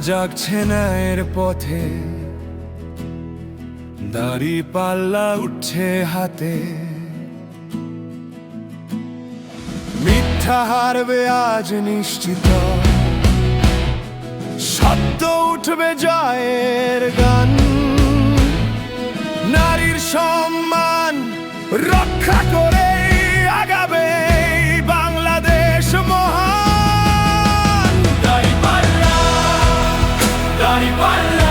জাগছে ন্যায়ের পথে। দাড়ি পাল্লা উঠছে হাতে। মিথ্যা হারবে আজ নিশ্চিত। সত্য উঠবে জয়ের গান। নারীর সম্মান রক্ষা দাঁড়িপাল্লা